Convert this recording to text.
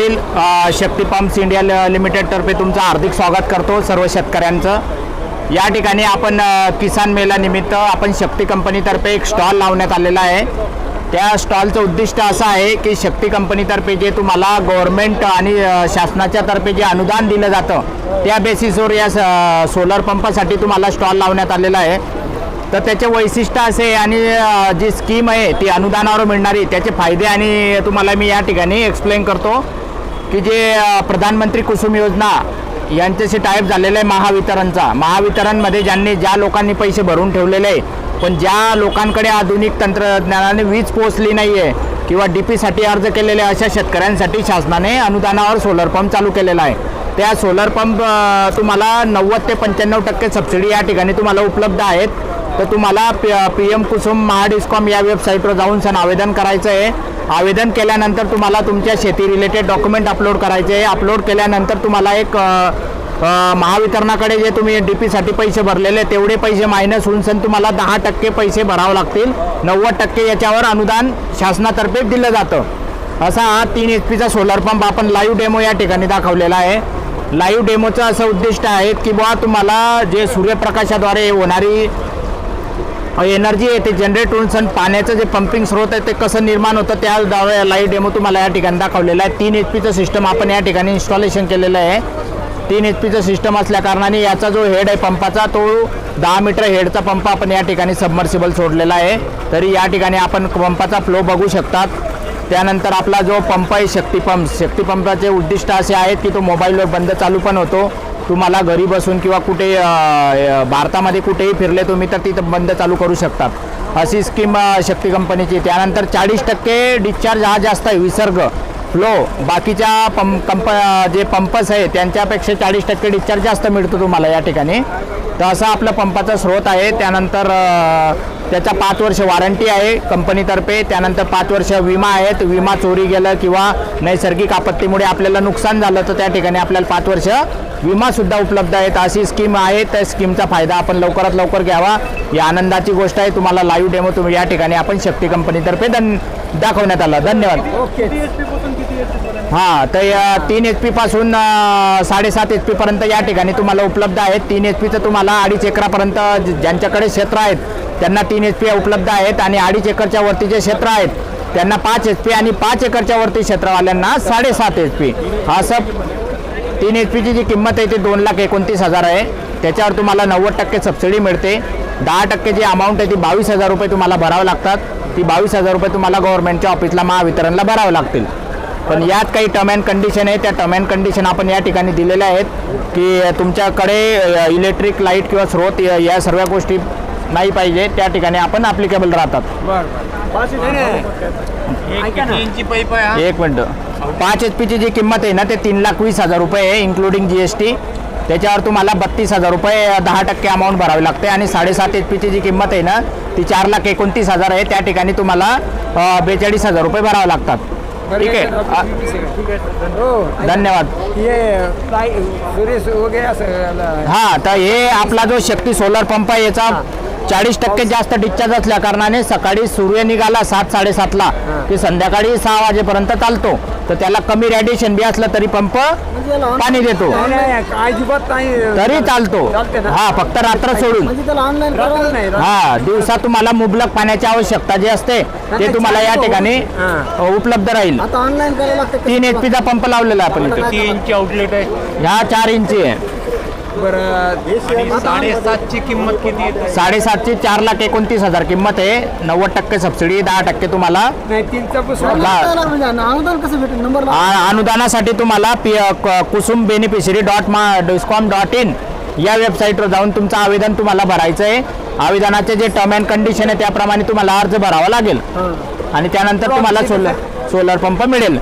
Patil Shakti pumps India ल- लिमिटेडतर्फे तुमचं हार्दिक स्वागत करतो सर्व शेतकऱ्यांचं. या ठिकाणी आपण किसान मेला निमित्त आपण शक्ती कंपनीतर्फे एक स्टॉल लावण्यात आलेला आहे. त्या स्टॉलचं उद्दिष्ट असं आहे की शक्ती कंपनीतर्फे जे तुम्हाला गव्हर्नमेंट आणि शासनाच्या तर्फे जे अनुदान दिलं जातं त्या बेसिसवर या सोलर पंपासाठी तुम्हाला स्टॉल लावण्यात आलेला आहे. तर त्याचे वैशिष्ट्य असे आणि जी स्कीम आहे ती अनुदानावर मिळणारी त्याचे फायदे आणि तुम्हाला मी या ठिकाणी एक्सप्लेन करतो. की जे प्रधानमंत्री कुसुम योजना यांच्याशी टाईप झालेलं आहे महावितरणचा. महावितरणमध्ये ज्यांनी ज्या लोकांनी पैसे भरून ठेवलेले आहे पण ज्या लोकांकडे आधुनिक तंत्रज्ञानाने वीज पोहोचली नाही आहे किंवा डी पीसाठी अर्ज केलेले अशा शेतकऱ्यांसाठी शासनाने अनुदानावर सोलर पंप चालू केलेला आहे. त्या सोलर पंप तुम्हाला नव्वद ते पंच्याण्णव टक्के सबसिडी या ठिकाणी तुम्हाला उपलब्ध आहेत. तर तुम्हाला P P M Kusum Mahadiscom या वेबसाईटवर जाऊन सण आवेदन करायचं आहे. आवेदन केल्यानंतर तुम्हाला तुमच्या शेती रिलेटेड डॉक्युमेंट अपलोड करायचे आहे. अपलोड केल्यानंतर तुम्हाला एक महावितरणाकडे जे तुम्ही डी पीसाठी पैसे भरलेले तेवढे पैसे मायनस होऊन सन तुम्हाला दहा टक्के पैसे भरावे लागतील. नव्वद टक्के याच्यावर अनुदान शासनातर्फे दिलं जातं. असा हा तीन एच पीचा सोलर पंप आपण लाईव्ह डेमो या ठिकाणी दाखवलेला आहे. लाईव्ह डेमोचं असं उद्दिष्ट आहे की बुवा तुम्हाला जे सूर्यप्रकाशाद्वारे होणारी एनर्जी आहे ते जनरेट होऊन सण पाण्याचं जे पंपिंग स्रोत आहे ते कसं निर्माण होतं त्या दावे लाईव्ह डेमो तुम्हाला या ठिकाणी दाखवलेला आहे. तीन एच पीचं सिस्टम आपण या ठिकाणी इन्स्टॉलेशन केलेलं आहे. तीन एच पीचं सिस्टम असल्याकारणाने याचा जो हेड आहे पंपाचा तो दहा मीटर हेडचा पंप आपण या ठिकाणी सबमर्सिबल सोडलेला आहे. तरी या ठिकाणी आपण पंपाचा फ्लो बघू शकतात. त्यानंतर आपला जो पंप आहे शक्तीपंप शक्तीपंपाचे उद्दिष्ट असे आहेत की तो मोबाईलवर बंद चालू पण होतो. तुम्हाला घरी बसून किंवा कुठे भारतामध्ये कुठेही फिरले तुम्ही तर तिथं बंद चालू करू शकतात. अशी स्कीम शक्ती कंपनीची त्यानंतर चाळीस टक्के डिस्चार्ज हा जास्त आहे. विसर्ग फ्लो बाकीच्या पंप कंप जे पंपस आहे त्यांच्यापेक्षा चाळीस टक्के डिस्चार्ज जास्त मिळतो तुम्हाला या ठिकाणी. तर असा आपला पंपाचा स्रोत आहे. त्यानंतर त्याच्या त्याचा पाच वर्ष वॉरंटी आहे कंपनीतर्फे. त्यानंतर पाच वर्ष विमा आहेत. विमा चोरी गेलं किंवा नैसर्गिक आपत्तीमुळे आपल्याला नुकसान झालं तर त्या ठिकाणी आपल्याला पाच वर्ष विमासुद्धा उपलब्ध आहेत. अशी स्कीम आहे. त्या स्कीमचा फायदा आपण लवकरात लवकर घ्यावा. ही आनंदाची गोष्ट आहे. तुम्हाला लाईव्ह डेमो तुम्ही या ठिकाणी आपण शक्ती कंपनीतर्फे धन दाखवण्यात आला. धन्यवाद. हां तर या तीन एच पी पासून अं, साडेसात एच पी पर्यंत या ठिकाणी तुम्हाला उपलब्ध आहेत. तीन एच पीचं तुम्हाला अडीच एकरापर्यंत ज्यांच्याकडे क्षेत्र आहेत त्यांना तीन एच पी उपलब्ध आहेत आणि अडीच एकरच्या वरती जे क्षेत्र आहेत त्यांना पाच एच पी आणि पाच एकरच्या वरती क्षेत्रवाल्यांना साडेसात एच पी असं तीन एच पीची जी किंमत आहे ती दोन लाख एकोणतीस हजार आहे. त्याच्यावर तुम्हाला नव्वद टक्के सबसिडी मिळते. दहा टक्के जी अमाऊंट आहे ती बावीस हजार रुपये तुम्हाला भरावं लागतात. ती बावीस हजार रुपये तुम्हाला गव्हर्नमेंटच्या ऑफिसला महावितरणला भरावं लागतील. पण यात काही टर्म अँड कंडिशन आहे. त्या टर्म अँड कंडिशन आपण या ठिकाणी दिलेल्या आहेत की तुमच्याकडे इलेक्ट्रिक लाइट किंवा स्रोत या सर्व गोष्टी नाही पाहिजे. त्या ठिकाणी आपण अप्लिकेबल राहतात. इंची पाईप आहे. एक मिनटं. पाच एच पीची जी किंमत आहे ना ते तीन लाख वीस हजार रुपये आहे इन्क्लुडिंग जी एस टी त्याच्यावर तुम्हाला बत्तीस हजार रुपये दहा टक्के अमाऊंट भरावी लागते आणि साडेसात एच पीची जी किंमत आहे ना ती चार लाख एकोणतीस हजार आहे. त्या ठिकाणी तुम्हाला बेचाळीस हजार रुपये भरावे लागतात. ठीक आहे. हो धन्यवाद. असं हा तर हे आपला जो शक्ती सोलर पंप आहे याचा चाळीस टक्के जास्त डिस्चार्ज असल्या कारणाने सकाळी सूर्य निघाला सात साडेसातला. की संध्याकाळी सहा वाजेपर्यंत चालतो. तर त्याला कमी रॅडिएशन बी असलं तरी पंप पाणी देतो. तरी चालतो? हा फक्त रात्र सोडून. म्हणजे करावं नाही हा दिवसा तुम्हाला मुबलक पाण्याची आवश्यकता जी असते ते तुम्हाला या ठिकाणी हा. उपलब्ध राहील. तीन एच पीचा पंप लावलेला आहे आपण इथे. किती इंची आउटलेट आहे. ह्या चार इंची आहे. बरं साडेसातची किंमत किती येते साडेसातची चार लाख एकोणतीस हजार किंमत आहे. नव्वद टक्के सबसिडी दहा टक्के तुम्हाला नाही तीनचा पुस्तक ला- अनुदान कसं भेटेल? नंबर आ- अनुदानासाठी तुम्हाला पी क- Kusum beneficiary dot Mahadiscom dot in या वेबसाईटवर जाऊन तुमचं आवेदन तुम्हाला भरायचं आहे. आवेदनाचे जे टर्म अँड कंडिशन आहे त्याप्रमाणे तुम्हाला अर्ज भरावा लागेल. आणि त्यानंतर तुम्हाला सोलर सोलर पंप मिळेल.